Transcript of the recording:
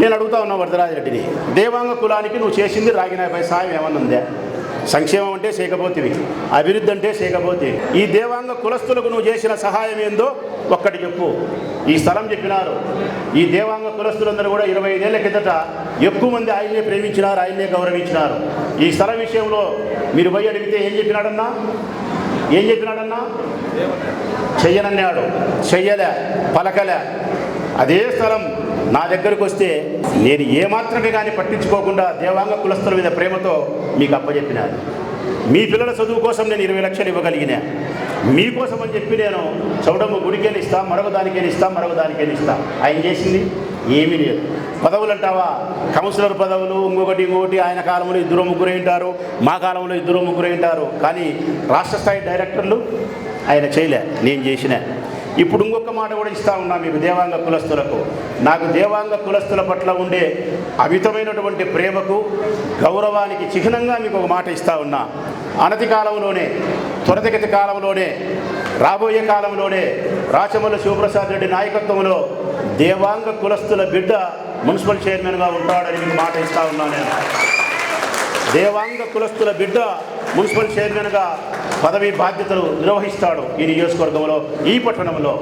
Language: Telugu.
నేను అడుగుతా ఉన్నా వరదరాజరెడ్డిని దేవాంగ కులానికి నువ్వు చేసింది రాగినాయపై సాయం ఏమన్నా ఉందా? సంక్షేమం అంటే చేయకపోతేవి అభివృద్ధి అంటే చేయకపోతే ఈ దేవాంగ కులస్తులకు నువ్వు చేసిన సహాయం ఏందో ఒక్కటి చెప్పు. ఈ స్థలం చెప్పినారు. ఈ దేవాంగ కులస్తులందరూ కూడా ఇరవై ఐదేళ్ళ కిందట ఎక్కువ మంది ఆయన్నే ప్రేమించినారు ఆయన్నే గౌరవించినారు. ఈ స్థలం విషయంలో మీరు పోయి అడిగితే ఏం చెప్పినాడన్నా? ఏం చెప్పినాడన్నా? చెయ్యనన్నాడు. చెయ్యలే పలకలే. అదే స్థలం నా దగ్గరకు వస్తే నేను ఏమాత్రమే కానీ పట్టించుకోకుండా దేవాంగ కులస్తుల మీద ప్రేమతో మీకు అప్పచెప్పినాను మీ పిల్లల చదువు కోసం నేను ఇరవై లక్షలు ఇవ్వగలిగిన. మీకోసం అని చెప్పి నేను చౌడమ్మ గుడికేని ఇస్తా మరొక దానికేని ఇస్తా మరొక దానికేని ఇస్తా. ఆయన చేసింది ఏమీ లేదు. పదవులు అంటావా? కౌన్సిలర్ పదవులు ఇంకొకటి ఇంకొకటి ఆయన కాలంలో ఇద్దరు ముగ్గురు ఉంటారు మా కాలంలో ఇద్దరు ముగ్గురు ఉంటారు. కానీ రాష్ట్ర స్థాయి డైరెక్టర్లు ఆయన చేయలే నేను చేసిన. ఇప్పుడు ఇంకొక మాట కూడా ఇస్తా ఉన్నా మీకు దేవాంగ కులస్తులకు. నాకు దేవాంగ కులస్తుల పట్ల ఉండే అమితమైనటువంటి ప్రేమకు గౌరవానికి చిహ్నంగా మీకు ఒక మాట ఇస్తా ఉన్నా. అనతి కాలంలోనే త్వరతగతి కాలంలోనే రాబోయే కాలంలోనే రాచమల్లి శివప్రసాద్ రెడ్డి నాయకత్వంలో దేవాంగ కులస్తుల బిడ్డ మున్సిపల్ చైర్మన్గా ఉంటాడని మీకు మాట ఇస్తా ఉన్నా నేను. దేవాంగ కులస్తుల బిడ్డ మున్సిపల్ చైర్మన్గా పదవి బాధ్యతలు నిర్వహిస్తాడు ఈ నియోజకవర్గంలో ఈ పట్టణంలో.